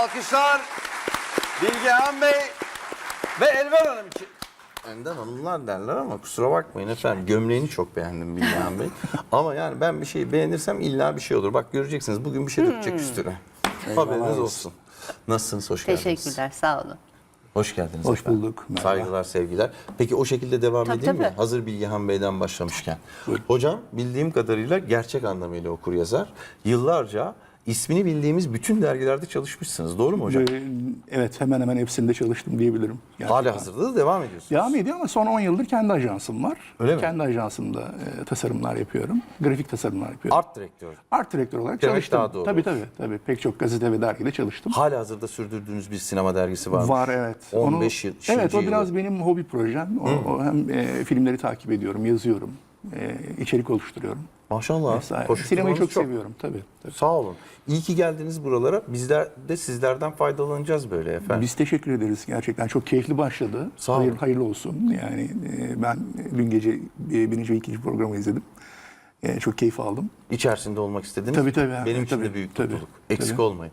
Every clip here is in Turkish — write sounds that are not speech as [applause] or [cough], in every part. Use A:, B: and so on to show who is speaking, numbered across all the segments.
A: Alkışlar Bilgehan Bey ve Elvan Hanım için. Enden hanımlar derler ama kusura bakmayın efendim. Gömleğini çok beğendim Bilgehan Bey. [laughs] ama yani ben bir şeyi beğenirsem illa bir şey olur. Bak göreceksiniz bugün bir şey dökecek üstüne. Haberiniz olsun. Nasılsınız? Hoş geldiniz.
B: Teşekkürler, sağ olun.
A: Hoş geldiniz
C: Hoş
A: efendim.
C: bulduk, merhaba.
A: Saygılar, sevgiler. Peki o şekilde devam
B: Tabii,
A: edeyim mi?
B: tabii.
A: Hazır Bilgehan Bey'den başlamışken. Hocam bildiğim kadarıyla gerçek anlamıyla okur yazar. Yıllarca ismini bildiğimiz bütün dergilerde çalışmışsınız. Doğru mu hocam?
C: Ee, Evet hemen hemen hepsinde çalıştım diyebilirim. Gerçekten.
A: Hala hazırda da devam ediyorsunuz.
C: Devam ediyor ama son 10 yıldır kendi ajansım var.
A: Öyle mi?
C: Kendi ajansımda e, tasarımlar yapıyorum. Grafik tasarımlar yapıyorum.
A: Art direktör.
C: Art direktör olarak
A: Demek
C: çalıştım.
A: daha doğru
C: Tabii tabii tabii. Pek çok gazete ve dergide çalıştım.
A: Hala hazırda sürdürdüğünüz bir sinema dergisi var mı?
C: Var evet.
A: 15 yıl.
C: Evet o
A: yılı.
C: biraz benim hobi projem. O, o hem e, filmleri takip ediyorum, yazıyorum, e, içerik oluşturuyorum.
A: Maşallah.
C: Vesaire. Sinemayı çok, seviyorum tabii. tabii.
A: Sağ olun. İyi ki geldiniz buralara. Bizler de sizlerden faydalanacağız böyle efendim.
C: Biz teşekkür ederiz gerçekten. Çok keyifli başladı.
A: Sağ olun.
C: Hayır, hayırlı olsun. Yani e, ben dün gece e, birinci ve ikinci programı izledim. E, çok keyif aldım.
A: İçerisinde olmak istediniz.
C: Tabii, tabii.
A: Benim için de
C: Tabii,
A: büyük
C: tabii,
A: mutluluk. Eksik
C: tabii.
A: olmayın.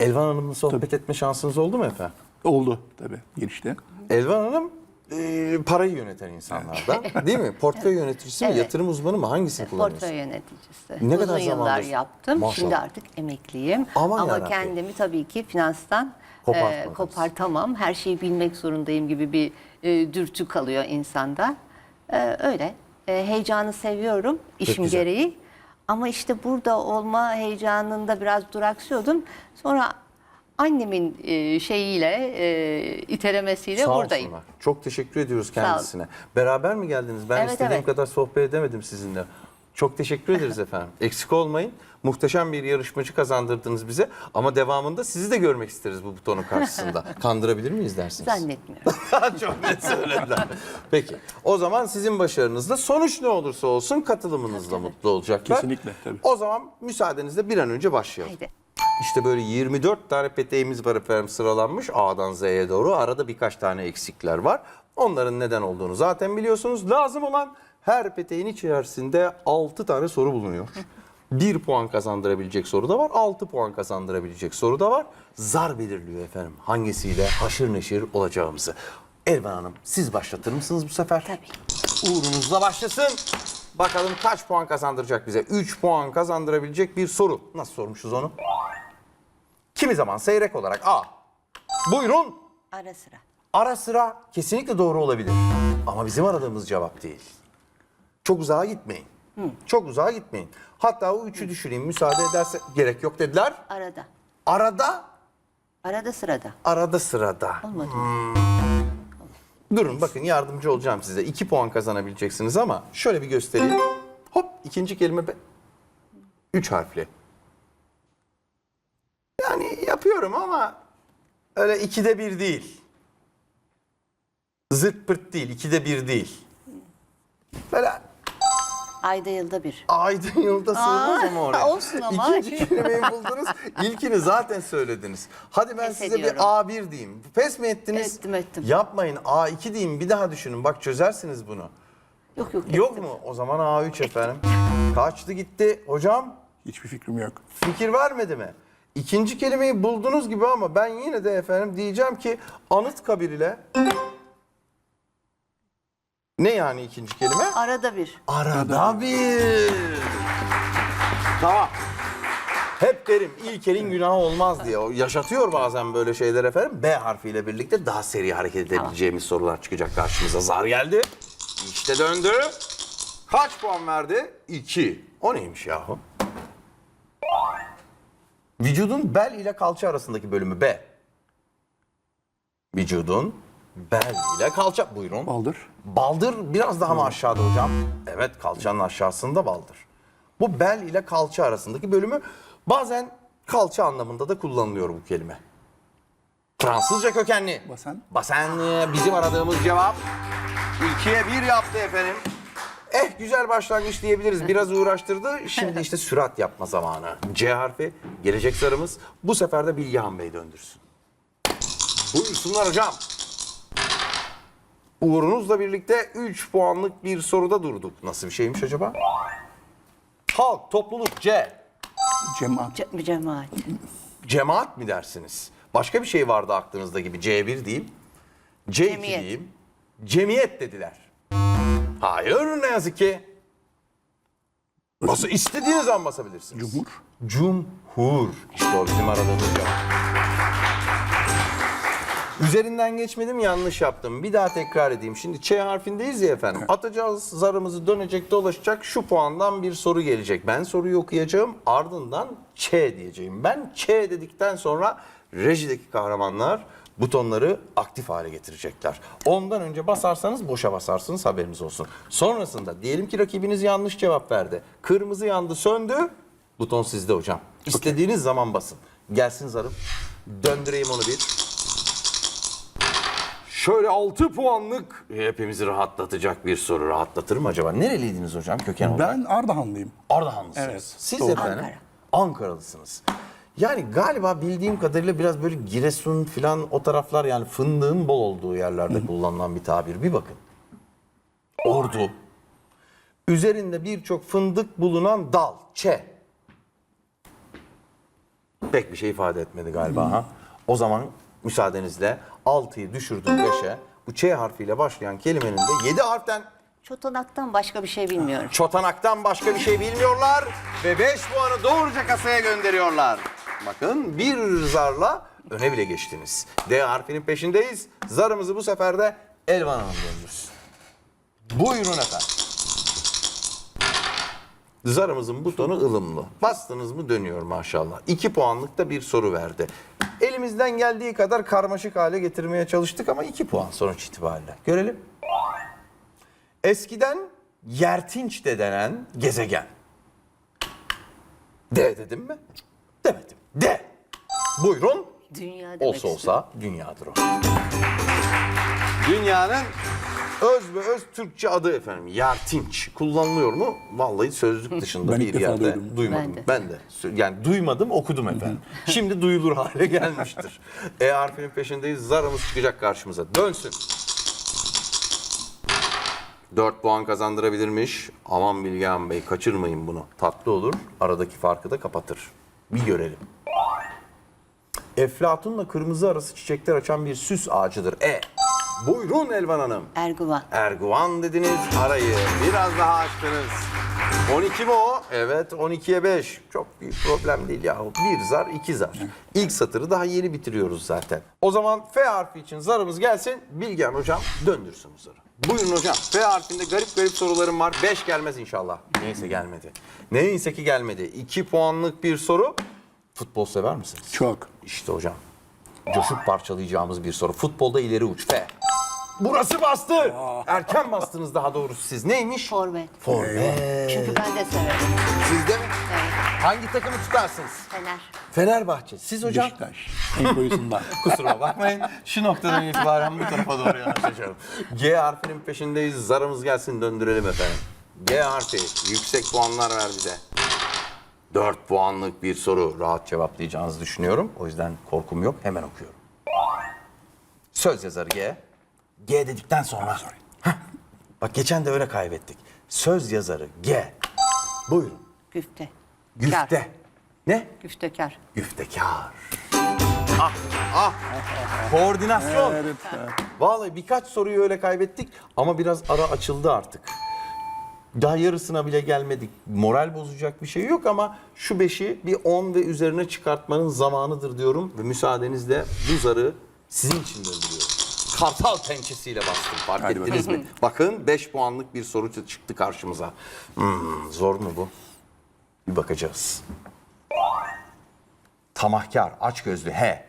A: Elvan Hanım'la sohbet etme şansınız oldu mu efendim?
C: Oldu tabii girişte.
A: Elvan Hanım e, parayı yöneten insanlardan değil mi? Portföy yöneticisi mi,
B: Evet.
A: yatırım uzmanı mı? Hangisini kullanıyorsunuz?
B: Portföy yöneticisi.
A: Ne
B: Uzun
A: kadar
B: yıllar
A: zamandır?
B: yaptım.
A: Maşallah.
B: Şimdi artık emekliyim.
A: Aman
B: Ama
A: yarabbim.
B: kendimi tabii ki finanstan
A: Kopartmadınız.
B: e, kopartamam. Her şeyi bilmek zorundayım gibi bir e, dürtü kalıyor insanda. E, öyle. E, heyecanı seviyorum işim
A: güzel.
B: gereği. Ama işte burada olma heyecanında biraz duraksıyordum. Sonra annemin e, şeyiyle, e, itelemesiyle
A: Sağ
B: buradayım.
A: olsunlar. Çok teşekkür ediyoruz kendisine. Beraber mi geldiniz? Ben
B: Evet,
A: istediğim
B: evet.
A: kadar sohbet edemedim sizinle. Çok teşekkür ederiz efendim. [laughs] Eksik olmayın. Muhteşem bir yarışmacı kazandırdınız bize. Ama devamında sizi de görmek isteriz bu butonun karşısında. [laughs] Kandırabilir miyiz dersiniz?
B: Zannetmiyorum. [laughs]
A: Çok net söylediler. Peki. O zaman sizin başarınızla sonuç ne olursa olsun katılımınızla mutlu olacaklar.
C: Kesinlikle, tabii.
A: O zaman müsaadenizle bir an önce başlayalım.
B: Haydi.
A: İşte böyle 24 tane peteğimiz var efendim sıralanmış A'dan Z'ye doğru. Arada birkaç tane eksikler var. Onların neden olduğunu zaten biliyorsunuz. Lazım olan her peteğin içerisinde 6 tane soru bulunuyor. [laughs] 1 puan kazandırabilecek soru da var. 6 puan kazandırabilecek soru da var. Zar belirliyor efendim hangisiyle haşır neşir olacağımızı. Elvan Hanım siz başlatır mısınız bu sefer?
B: Tabii.
A: Uğrunuzla başlasın. Bakalım kaç puan kazandıracak bize? 3 puan kazandırabilecek bir soru. Nasıl sormuşuz onu? Kimi zaman seyrek olarak A. Buyurun.
B: Ara sıra.
A: Ara sıra kesinlikle doğru olabilir. Ama bizim aradığımız cevap değil. Çok uzağa gitmeyin. Çok uzağa gitmeyin. Hatta o üçü düşüreyim müsaade ederse gerek yok dediler.
B: Arada.
A: Arada,
B: Arada sırada.
A: arada sırada.
B: Olmadı.
A: Durun bakın yardımcı olacağım size. 2 puan kazanabileceksiniz ama şöyle bir göstereyim. Hop ikinci kelime be. 3 harfli. Yapıyorum ama öyle ikide bir değil. Zırt pırt değil, ikide bir değil. Böyle
B: Ayda yılda bir.
A: aydın yılda sığmaz ama oraya. [laughs]
B: olsun ama.
A: İkinci kelimeyi buldunuz. İlkini zaten söylediniz. Hadi ben
B: Pes
A: size
B: ediyorum.
A: bir A1 diyeyim. Pes mi ettiniz?
B: Ettim, ettim.
A: Yapmayın A2 diyeyim bir daha düşünün. Bak çözersiniz bunu.
B: Yok yok.
A: Yok
B: ettim.
A: mu? O zaman A3 efendim. Kaçtı gitti. Hocam
C: Hiçbir fikrim yok.
A: fikir vermedi mi? İkinci kelimeyi buldunuz gibi ama ben yine de efendim diyeceğim ki Anıtkabir ile ne yani ikinci kelime?
B: Arada bir.
A: Arada bir. Tamam. Hep derim ilk elin günahı olmaz diye. O yaşatıyor bazen böyle şeyler efendim. B harfiyle birlikte daha seri hareket edebileceğimiz sorular çıkacak karşımıza. Zar geldi. İşte döndü. Kaç puan verdi? 2. O neymiş yahu? Vücudun bel ile kalça arasındaki bölümü B. Vücudun bel ile kalça. Buyurun.
C: Baldır.
A: Baldır biraz daha mı aşağıda hocam? Evet kalçanın aşağısında baldır. Bu bel ile kalça arasındaki bölümü bazen kalça anlamında da kullanılıyor bu kelime. Fransızca kökenli.
C: Basen.
A: Basen e, bizim aradığımız cevap. İkiye bir yaptı efendim. Eh güzel başlangıç diyebiliriz. Biraz uğraştırdı. Şimdi işte sürat yapma zamanı. C harfi gelecek sarımız. Bu sefer de Bilgehan Bey döndürsün. Buyursunlar hocam. Uğrunuzla birlikte 3 puanlık bir soruda durduk. Nasıl bir şeymiş acaba? Halk, topluluk, C.
C: Cemaat.
B: Ce- cemaat.
A: Cemaat mi dersiniz? Başka bir şey vardı aklınızda gibi C1 diyeyim. C2
B: Cemiyet.
A: diyeyim. Cemiyet dediler. Hayır ne yazık ki. Basa istediğiniz an basabilirsiniz.
C: Cumhur.
A: Cumhur. İşte o bizim aradığımız cevap. Üzerinden geçmedim yanlış yaptım. Bir daha tekrar edeyim. Şimdi Ç harfindeyiz ya efendim. Atacağız zarımızı dönecek dolaşacak şu puandan bir soru gelecek. Ben soruyu okuyacağım ardından Ç diyeceğim. Ben Ç dedikten sonra rejideki kahramanlar butonları aktif hale getirecekler. Ondan önce basarsanız boşa basarsınız haberiniz olsun. Sonrasında diyelim ki rakibiniz yanlış cevap verdi. Kırmızı yandı söndü. Buton sizde hocam. İstediğiniz zaman basın. Gelsin zarım. Döndüreyim onu bir. Şöyle 6 puanlık hepimizi rahatlatacak bir soru. Rahatlatır mı acaba? Nereliydiniz hocam köken olarak?
C: Ben Ardahanlıyım.
A: Ardahanlısınız.
C: Evet,
A: Siz
C: doğru.
A: efendim?
B: Ankara.
A: Ankaralısınız. Yani galiba bildiğim kadarıyla biraz böyle Giresun filan o taraflar yani fındığın bol olduğu yerlerde kullanılan bir tabir. Bir bakın. Ordu. Üzerinde birçok fındık bulunan dal. Ç. Pek bir şey ifade etmedi galiba ha. O zaman müsaadenizle 6'yı düşürdüm 5'e. Bu Ç harfiyle başlayan kelimenin de 7 harften
B: Çotanaktan başka bir şey bilmiyorum.
A: çotanaktan başka bir şey bilmiyorlar ve 5 puanı doğruca kasaya gönderiyorlar. Bakın bir zarla öne bile geçtiniz. D harfinin peşindeyiz. Zarımızı bu sefer de Elvan Hanım döndürsün. Buyurun efendim. Zarımızın butonu ılımlı. Bastınız mı dönüyor maşallah. 2 puanlık da bir soru verdi. Elimizden geldiği kadar karmaşık hale getirmeye çalıştık ama 2 puan sonuç itibariyle. Görelim. Eskiden Yertinç de denen gezegen. D dedim mi? Demedim. D. Buyurun.
B: Dünya demek
A: Olsa
B: istiyorum.
A: olsa dünyadır o. Dünyanın öz ve öz Türkçe adı efendim. Yertinç. Kullanılıyor mu? Vallahi sözlük dışında
C: Ben
A: bir
C: defa
A: yerde
C: duydum.
A: duymadım.
B: Ben de.
A: Ben de. Sö- Yani duymadım okudum efendim. Şimdi duyulur hale gelmiştir. E harfinin peşindeyiz. Zarımız çıkacak karşımıza. Dönsün. 4 puan kazandırabilirmiş. Aman Bilgehan Bey kaçırmayın bunu. Tatlı olur. Aradaki farkı da kapatır. Bir görelim. Eflatunla kırmızı arası çiçekler açan bir süs ağacıdır. E. Buyurun Elvan Hanım.
B: Erguvan.
A: Erguvan dediniz arayı biraz daha açtınız. 12 mi o? Evet 12'ye 5. Çok büyük problem değil ya. Bir zar iki zar. İlk satırı daha yeni bitiriyoruz zaten. O zaman F harfi için zarımız gelsin. Bilgehan hocam döndürsün zarı. Buyurun hocam. F harfinde garip garip sorularım var. 5 gelmez inşallah. Neyse gelmedi. Neyse ki gelmedi. 2 puanlık bir soru. Futbol sever misiniz?
C: Çok.
A: İşte hocam. Coşup parçalayacağımız bir soru. Futbolda ileri uç. F. Burası bastı. Erken bastınız daha doğrusu siz. Neymiş?
B: Forvet.
A: Forvet.
B: Çünkü ben de severim.
A: Sizde mi?
B: Evet.
A: Hangi takımı tutarsınız?
B: Fener.
A: Fenerbahçe. Siz hocam?
C: Beşiktaş. En koyusundan. [laughs]
A: Kusura bakmayın. Şu noktadan itibaren bu tarafa doğru yanaşacağım. G harfinin peşindeyiz. Zarımız gelsin döndürelim efendim. G harfi. Yüksek puanlar ver bize. 4 puanlık bir soru. Rahat cevaplayacağınızı düşünüyorum. O yüzden korkum yok. Hemen okuyorum. Söz yazarı G. G dedikten sonra. Heh. Bak geçen de öyle kaybettik. Söz yazarı G. Buyurun.
B: Güfte.
A: Güfte.
B: Kar.
A: Ne?
B: Güftekar.
A: Güftekar. Ah, ah. Koordinasyon.
C: Evet.
A: Vallahi birkaç soruyu öyle kaybettik ama biraz ara açıldı artık. Daha yarısına bile gelmedik. Moral bozacak bir şey yok ama şu beşi bir 10 ve üzerine çıkartmanın zamanıdır diyorum. Ve müsaadenizle bu zarı sizin için döndürüyorum. Kartal pençesiyle bastım. Fark
C: Hadi
A: ettiniz mi? Bakın 5 puanlık bir soru çı- çıktı karşımıza. Hmm, zor mu bu? Bir bakacağız. Tamahkar, açgözlü, he.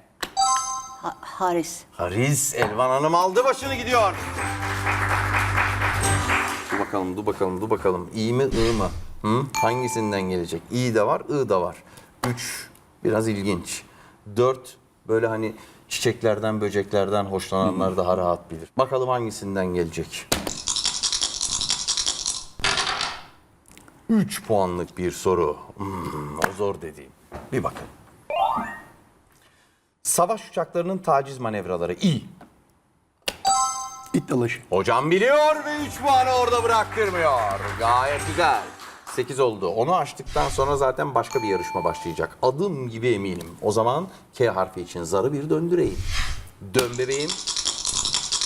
B: Ha- Haris.
A: Haris Elvan Hanım aldı başını gidiyor. Bakalım, dur bakalım, dur bakalım. İyi mi, ı mı? Hı? Hangisinden gelecek? İyi de var, ı da var. Üç, biraz ilginç. Dört, böyle hani çiçeklerden, böceklerden hoşlananlar daha rahat bilir. Bakalım hangisinden gelecek? Üç puanlık bir soru. Hmm, o zor dediğim. Bir bakın. Savaş uçaklarının taciz manevraları iyi.
C: İt dalaşı.
A: Hocam biliyor ve 3 puanı orada bıraktırmıyor. Gayet güzel. 8 oldu. Onu açtıktan sonra zaten başka bir yarışma başlayacak. Adım gibi eminim. O zaman K harfi için zarı bir döndüreyim. Dön bebeğim.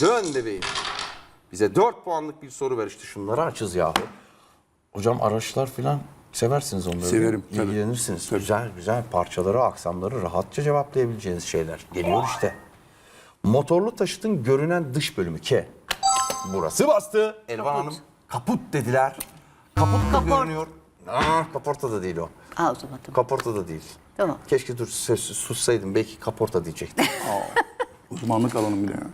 A: Dön bebeğim. Bize 4 puanlık bir soru ver işte şunları açız yahu. Hocam araçlar filan seversiniz onları.
C: Severim, tabii.
A: İlgilenirsiniz. Güzel güzel parçaları, aksamları rahatça cevaplayabileceğiniz şeyler. Geliyor işte. Motorlu taşıtın görünen dış bölümü K. Burası bastı. Elvan Hanım kaput dediler. Kaput da görünüyor. Aa, kaporta da değil o.
B: Aa, o zaman tamam.
A: Kaporta da değil.
B: Tamam.
A: Keşke dur ses, sussaydım. Belki kaporta diyecektim. [laughs]
C: Uzmanlık alanım bile. yani.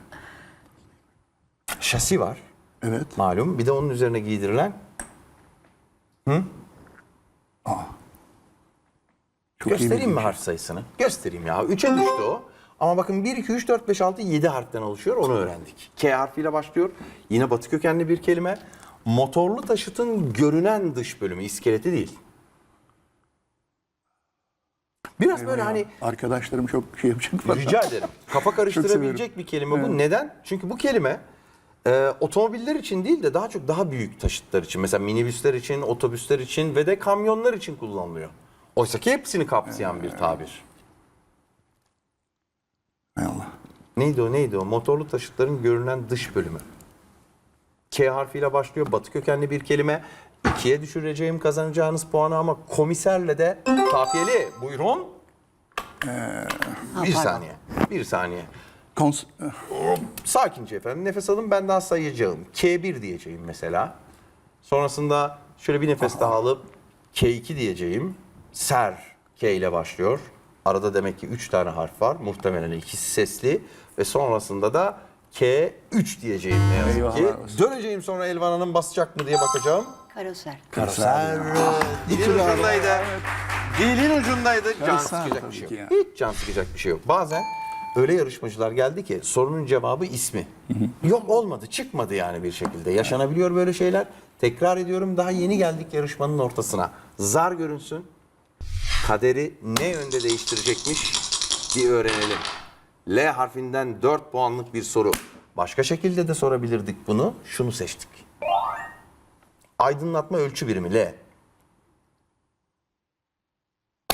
A: Şasi var.
C: Evet.
A: Malum. Bir de onun üzerine giydirilen
C: Çok iyi
A: Göstereyim mi
C: bilmiş.
A: harf sayısını? Göstereyim ya. 3'e düştü o. Ama bakın 1, 2, 3, 4, 5, 6, 7 harften oluşuyor. Onu öğrendik. K harfiyle başlıyor. Yine batı kökenli bir kelime. Motorlu taşıtın görünen dış bölümü, iskeleti değil. Biraz böyle hani
C: Arkadaşlarım çok şey yapacak. bana.
A: rica ederim. Kafa karıştırabilecek
C: severim.
A: bir kelime bu. Neden? Çünkü bu kelime e, otomobiller için değil de daha çok daha büyük taşıtlar için. Mesela minibüsler için, otobüsler için ve de kamyonlar için kullanılıyor. Oysa ki hepsini kapsayan bir tabir.
C: Hay Allah.
A: Neydi o neydi o? Motorlu taşıtların görünen dış bölümü. K harfiyle başlıyor. Batı kökenli bir kelime. İkiye düşüreceğim kazanacağınız puanı ama komiserle de kafiyeli. Buyurun. bir
B: pardon.
A: saniye. Bir saniye.
C: Kons
A: Sakince efendim. Nefes alın ben daha sayacağım. K1 diyeceğim mesela. Sonrasında şöyle bir nefes daha alıp K2 diyeceğim. Ser K ile başlıyor. Arada demek ki 3 tane harf var. Muhtemelen ikisi sesli. Ve sonrasında da K3 diyeceğim ne yazık ki.
C: Eyvahlar olsun.
A: Döneceğim sonra Elvan Hanım basacak mı diye bakacağım.
B: Karoser.
A: Karoser. Dilin
C: türlü arada,
A: ucundaydı. Dilin ucundaydı. Can
C: Karoser
A: sıkacak bir şey
C: ki
A: yok. Hiç can sıkacak bir şey yok. Bazen öyle yarışmacılar geldi ki sorunun cevabı ismi. Yok olmadı, çıkmadı yani bir şekilde. Yaşanabiliyor böyle şeyler. Tekrar ediyorum daha yeni geldik yarışmanın ortasına. Zar görünsün. Kaderi ne yönde değiştirecekmiş bir öğrenelim. L harfinden 4 puanlık bir soru. Başka şekilde de sorabilirdik bunu. Şunu seçtik. Aydınlatma ölçü birimi L.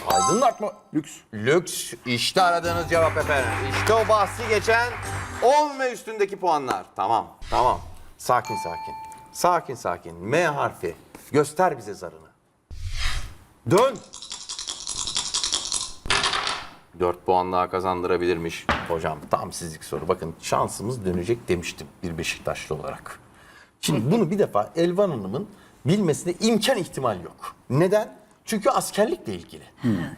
A: Aydınlatma
C: lüks.
A: Lüks işte aradığınız cevap efendim. İşte o bahsi geçen 10 ve üstündeki puanlar. Tamam, tamam. Sakin sakin. Sakin sakin. M harfi. Göster bize zarını. Dön. 4 puan daha kazandırabilirmiş. Hocam tam sizlik soru. Bakın şansımız dönecek demiştim bir Beşiktaşlı olarak. Şimdi bunu bir defa Elvan Hanım'ın bilmesine imkan ihtimal yok. Neden? Çünkü askerlikle ilgili.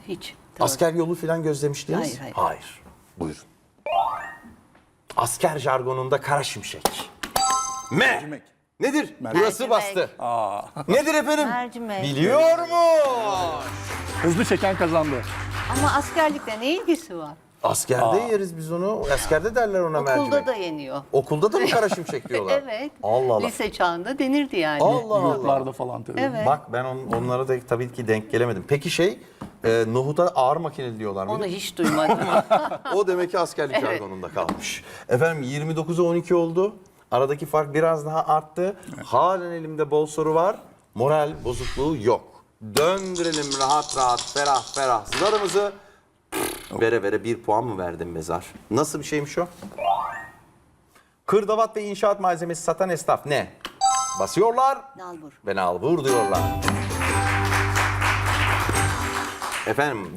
B: Hiç. Doğru.
A: Asker yolu falan gözlemiştiniz?
B: Hayır, hayır.
A: Buyurun. Asker jargonunda kara şimşek. M.
C: Mercimek.
A: Nedir?
C: Mercimek.
A: Burası bastı.
C: Aa.
A: Nedir efendim?
B: Mercimek.
A: Biliyor mu?
C: Hızlı çeken kazandı.
B: Ama askerlikle ne ilgisi var?
A: Askerde yeriz biz onu. Askerde derler ona
B: Okulda
A: mercimek.
B: da yeniyor.
A: Okulda da mı kara [laughs] şimşek diyorlar?
B: Evet.
A: Allah Allah.
B: Lise çağında denirdi yani.
A: Allah Allah.
C: Yurtlarda falan tabii.
B: Evet.
A: Bak ben on, onlara da tabii ki denk gelemedim. Peki şey, e, nohuta ağır makineli diyorlar mı?
B: Onu hiç duymadım. [laughs]
A: O demek ki askerlik jargonunda kalmış. Efendim 29'a 12 oldu. Aradaki fark biraz daha arttı. Halen elimde bol soru var. Moral bozukluğu yok. Döndürelim rahat rahat, ferah ferah zarımızı. Vere vere bir puan mı verdim mezar? Nasıl bir şeymiş o? Kırdavat ve inşaat malzemesi satan esnaf ne? Basıyorlar
B: Nalbur.
A: ve nalbur diyorlar. Efendim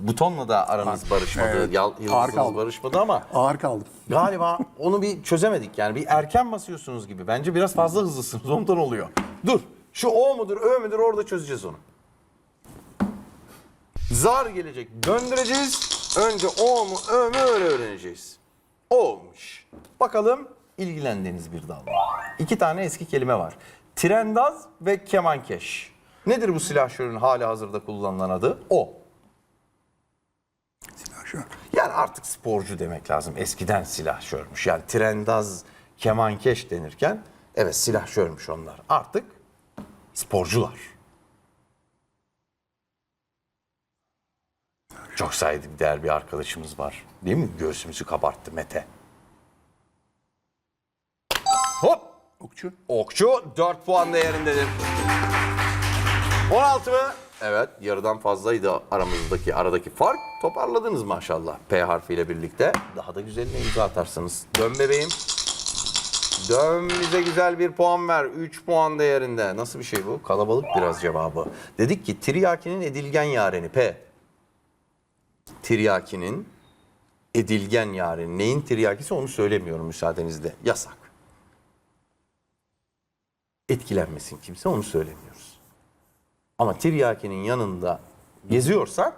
A: butonla da aranız barışmadı.
C: Evet.
A: Yal,
C: Ağır
A: yıldızınız
C: kaldı.
A: barışmadı ama
C: Ağır kaldım.
A: galiba onu bir çözemedik. Yani bir erken basıyorsunuz gibi. Bence biraz fazla hızlısınız. Ondan oluyor. Dur. Şu O mudur, Ö müdür orada çözeceğiz onu. Zar gelecek. Döndüreceğiz. Önce O mu, Ö mü öyle öğreneceğiz. O'muş. Bakalım ilgilendiğiniz bir dal var. İki tane eski kelime var. Trendaz ve kemankeş. Nedir bu silahşörün hali hazırda kullanılan adı? O.
C: Silahşör.
A: Yani artık sporcu demek lazım. Eskiden silahşörmüş. Yani trendaz, kemankeş denirken evet silahşörmüş onlar. Artık sporcular. Çok saygıdeğer bir arkadaşımız var. Değil mi? Göğsümüzü kabarttı Mete. Hop!
C: Okçu.
A: Okçu 4 puan değerindedir. 16 mı? Evet yarıdan fazlaydı aramızdaki aradaki fark. Toparladınız maşallah. P harfiyle birlikte. Daha da güzeline imza atarsınız. Dön bebeğim. Dön bize güzel bir puan ver. 3 puan değerinde. Nasıl bir şey bu? Kalabalık biraz cevabı. Dedik ki tiryakinin edilgen yareni P. Tiryakinin edilgen yareni. Neyin tiryakisi onu söylemiyorum müsaadenizle. Yasak. Etkilenmesin kimse onu söylemiyoruz. Ama tiryakinin yanında geziyorsan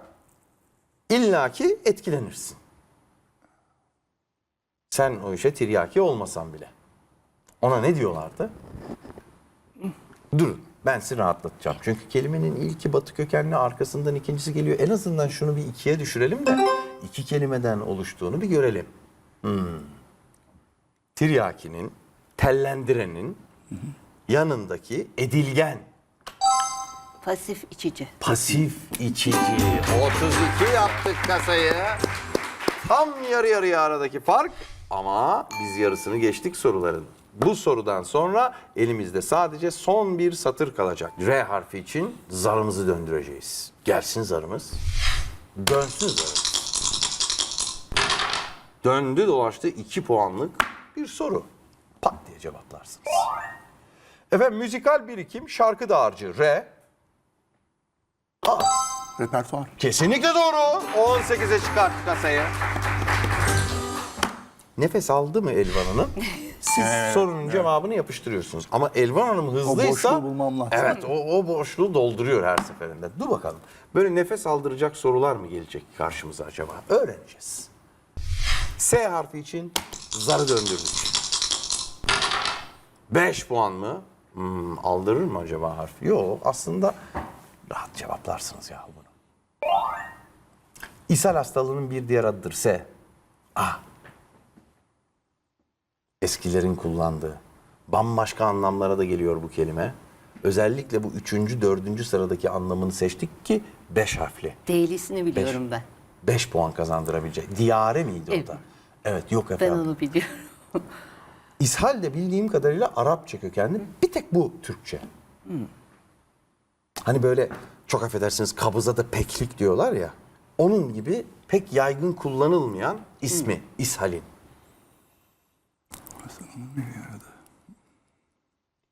A: illaki etkilenirsin. Sen o işe tiryaki olmasan bile. Ona ne diyorlardı? Durun ben sizi rahatlatacağım. Çünkü kelimenin ilki batı kökenli arkasından ikincisi geliyor. En azından şunu bir ikiye düşürelim de iki kelimeden oluştuğunu bir görelim. Hmm. Tiryakinin, tellendirenin yanındaki edilgen,
B: Pasif içici.
A: pasif içici. 32 yaptık kasayı. Tam yarı yarıya aradaki fark ama biz yarısını geçtik soruların. Bu sorudan sonra elimizde sadece son bir satır kalacak. R harfi için zarımızı döndüreceğiz. Gelsin zarımız. Dönsün zarımız. Döndü dolaştı 2 puanlık bir soru. Pat diye cevaplarsınız. Efendim müzikal birikim şarkı dağarcığı R.
C: Repertuar.
A: Kesinlikle doğru. 18'e çıkarttık kasayı. Nefes aldı mı Elvan Hanım? [laughs] Siz sorunun cevabını yapıştırıyorsunuz. Ama Elvan Hanım hızlıysa...
C: boşluğu bulmam lazım.
A: Evet o, o boşluğu dolduruyor her seferinde. Dur bakalım. Böyle nefes aldıracak sorular mı gelecek karşımıza acaba? Öğreneceğiz. S harfi için zarı döndürdük. 5 puan mı? Hmm, aldırır mı acaba harfi? Yok aslında rahat cevaplarsınız ya bunu. İshal hastalığının bir diğer adıdır. S. A. Eskilerin kullandığı. Bambaşka anlamlara da geliyor bu kelime. Özellikle bu üçüncü, dördüncü sıradaki anlamını seçtik ki beş harfli.
B: Değilisini biliyorum ben.
A: 5 puan kazandırabilecek. Diyare miydi o
B: Evet.
A: da? Evet yok
B: Ben
A: efendim.
B: onu biliyorum. [laughs]
A: İshal de bildiğim kadarıyla Arapça kökenli. Bir tek bu Türkçe. Hani böyle çok affedersiniz kabıza da peklik diyorlar ya. Onun gibi pek yaygın kullanılmayan ismi İshal'in.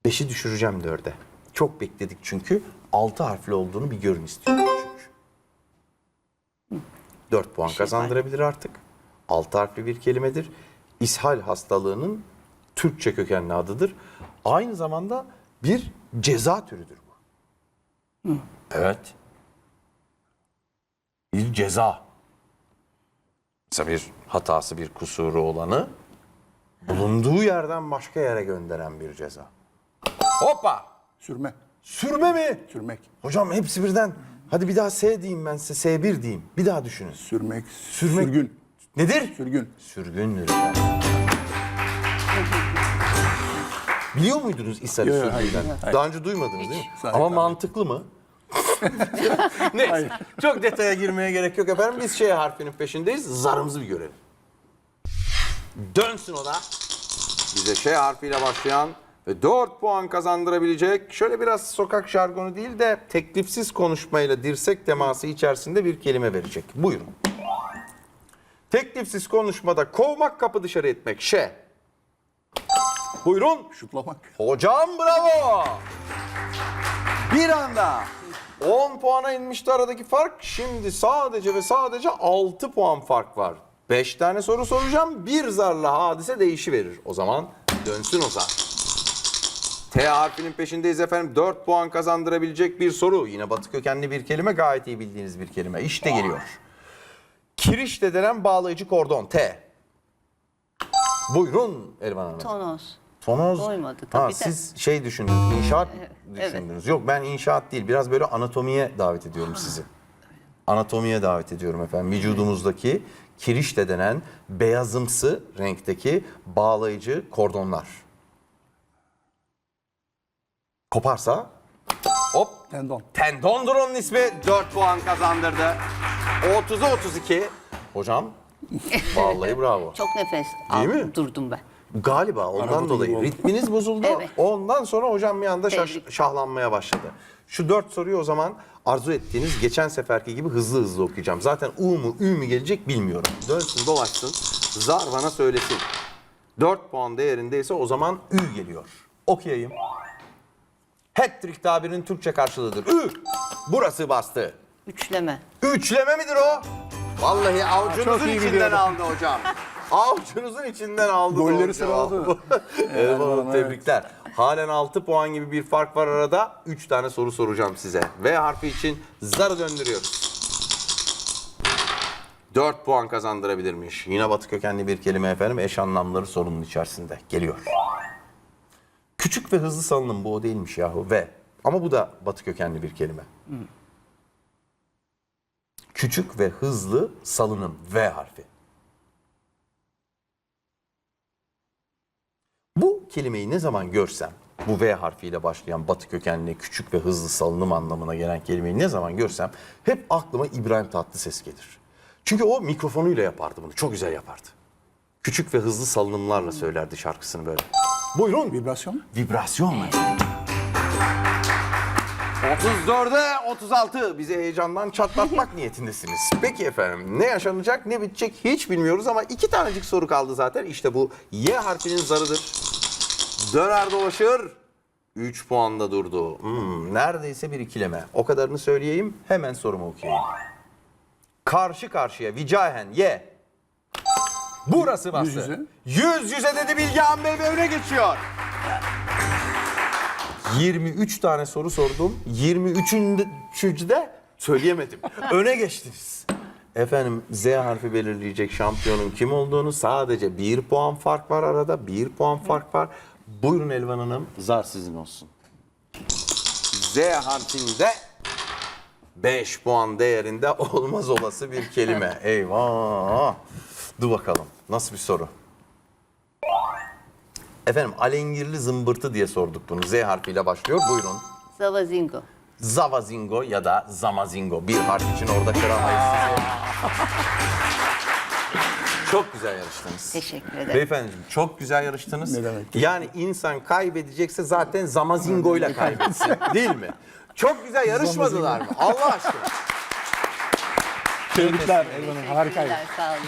A: Beşi düşüreceğim dörde. Çok bekledik çünkü altı harfli olduğunu bir görün istiyorum çünkü. Dört puan kazandırabilir artık. Altı harfli bir kelimedir. İshal hastalığının Türkçe kökenli adıdır. Aynı zamanda bir ceza türüdür bu. Evet. Bir ceza. Mesela bir hatası, bir kusuru olanı bulunduğu yerden başka yere gönderen bir ceza. Hoppa!
C: Sürme.
A: Sürme mi?
C: Sürmek.
A: Hocam hepsi birden. Hadi bir daha S diyeyim ben size. S1 diyeyim. Bir daha düşünün.
C: Sürmek.
A: Sürmek.
C: Sürgün.
A: Nedir?
C: Sürgün.
A: Sürgündür efendim. Biliyor muydunuz İshal
C: yok,
A: sürgünden?
C: hayır.
A: Daha önce duymadınız değil mi?
C: Sadece
A: Ama
C: tahmin.
A: mantıklı mı? [laughs] Neyse. Çok detaya girmeye gerek yok efendim. Biz şey harfinin peşindeyiz. Zarımızı bir görelim. Dönsün o da. Bize şey harfiyle başlayan ve 4 puan kazandırabilecek şöyle biraz sokak jargonu değil de teklifsiz konuşmayla dirsek teması içerisinde bir kelime verecek. Buyurun. Teklifsiz konuşmada kovmak kapı dışarı etmek. Şe. Buyurun.
C: Şutlamak.
A: Hocam bravo. Bir anda 10 puana inmişti aradaki fark. Şimdi sadece ve sadece 6 puan fark var. 5 tane soru soracağım. Bir zarla hadise değişiverir. O zaman dönsün o zar. T harfinin peşindeyiz efendim. 4 puan kazandırabilecek bir soru. Yine batı kökenli bir kelime. Gayet iyi bildiğiniz bir kelime. İşte geliyor. Kiriş de denen bağlayıcı kordon. T. Buyurun Elvan Hanım.
B: Tonoz.
A: Tonoz.
B: Doymadı
A: ha,
B: tabii de.
A: siz şey düşündünüz, inşaat
B: evet.
A: düşündünüz. Yok ben inşaat değil, biraz böyle anatomiye davet ediyorum sizi. Anatomiye davet ediyorum efendim. Vücudumuzdaki kiriş de denen beyazımsı renkteki bağlayıcı kordonlar. Koparsa hop
C: Tendon.
A: tendondur onun ismi. 4 puan kazandırdı. 30'a 32. Hocam [laughs] vallahi bravo.
B: Çok nefes
A: Değil mi?
B: durdum ben.
A: Galiba ondan
C: Arabada
A: dolayı
C: gibi oldu.
A: ritminiz bozuldu. [laughs]
B: Evet.
A: Ondan sonra hocam bir anda şaş-
B: Tebrik.
A: şahlanmaya başladı. Şu dört soruyu o zaman arzu ettiğiniz geçen seferki gibi hızlı hızlı okuyacağım. Zaten U mu Ü mü gelecek bilmiyorum. Dönsün dolaşsın zar bana söylesin. 4 puan değerindeyse o zaman Ü geliyor. Okuyayım. Hat-trick tabirinin Türkçe karşılığıdır. Ü. Burası bastı.
B: Üçleme.
A: Üçleme midir o? Vallahi avucunuzun
C: iyi
A: içinden
C: biliyorum.
A: aldı hocam. [laughs] Avucunuzun içinden aldı.
C: Golleri
A: cevabı.
C: sıraladı. [laughs]
A: evet,
C: evet.
A: tebrikler. Halen 6 puan gibi bir fark var arada. 3 tane soru soracağım size. V harfi için zarı döndürüyoruz. 4 puan kazandırabilirmiş. Yine batı kökenli bir kelime efendim. Eş anlamları sorunun içerisinde. Geliyor. Küçük ve hızlı salınım bu o değilmiş yahu. V. Ama bu da batı kökenli bir kelime. Küçük ve hızlı salınım V harfi. Bu kelimeyi ne zaman görsem, bu V harfiyle başlayan batı kökenli küçük ve hızlı salınım anlamına gelen kelimeyi ne zaman görsem hep aklıma İbrahim Tatlıses gelir. Çünkü o mikrofonuyla yapardı bunu. Çok güzel yapardı. Küçük ve hızlı salınımlarla söylerdi şarkısını böyle. Buyurun.
C: Vibrasyon.
A: Vibrasyon mu? 34'e 36 bizi heyecandan çatlatmak [laughs] niyetindesiniz. Peki efendim ne yaşanacak ne bitecek hiç bilmiyoruz ama iki tanecik soru kaldı zaten. İşte bu Y harfinin zarıdır. Döner dolaşır. 3 puanda durdu. Hmm, neredeyse bir ikileme. O kadarını söyleyeyim hemen sorumu okuyayım. Karşı karşıya vicahen Y. Burası bastı.
C: Yüz yüze.
A: Yüz yüze dedi Bilgehan Bey ve öne geçiyor. 23 tane soru sordum. 23. de söyleyemedim. [laughs] Öne geçtiniz. Efendim Z harfi belirleyecek şampiyonun kim olduğunu sadece bir puan fark var arada. Bir puan fark var. Buyurun Elvan Hanım zar sizin olsun. Z harfinde 5 puan değerinde olmaz olası bir kelime. [laughs] Eyvah. Dur bakalım. Nasıl bir soru? Efendim alengirli zımbırtı diye sorduk bunu. Z harfiyle başlıyor. Buyurun.
B: Zavazingo.
A: Zavazingo ya da Zamazingo. Bir harf için orada kıramayız sizi. [laughs] Çok güzel yarıştınız.
B: Teşekkür ederim.
A: Beyefendiciğim çok güzel yarıştınız.
C: Ne demek?
A: Yani insan kaybedecekse zaten Zamazingo ile kaybetsin. değil mi? Çok güzel yarışmadılar mı? Allah aşkına.
C: Tebrikler Elvan'ım. Harikaydı.
B: Teşekkürler, Sağ olun.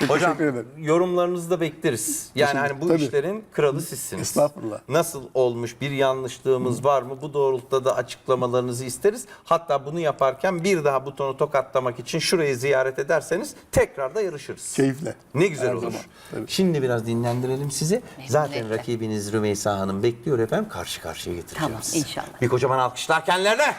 C: Çok
A: Hocam
C: teşekkür ederim.
A: yorumlarınızı da bekleriz. Yani hani bu
C: Tabii.
A: işlerin kralı sizsiniz.
C: Estağfurullah.
A: Nasıl olmuş bir yanlışlığımız var mı? Bu doğrultuda da açıklamalarınızı isteriz. Hatta bunu yaparken bir daha butonu tokatlamak için şurayı ziyaret ederseniz tekrar da yarışırız.
C: Keyifle.
A: Ne güzel
C: Her
A: olur.
C: zaman, tabii.
A: Şimdi biraz dinlendirelim sizi. Zaten rakibiniz Rümeysa Hanım bekliyor efendim. Karşı karşıya getireceğiz.
B: Tamam, inşallah.
A: Bir kocaman alkışlar kendilerine.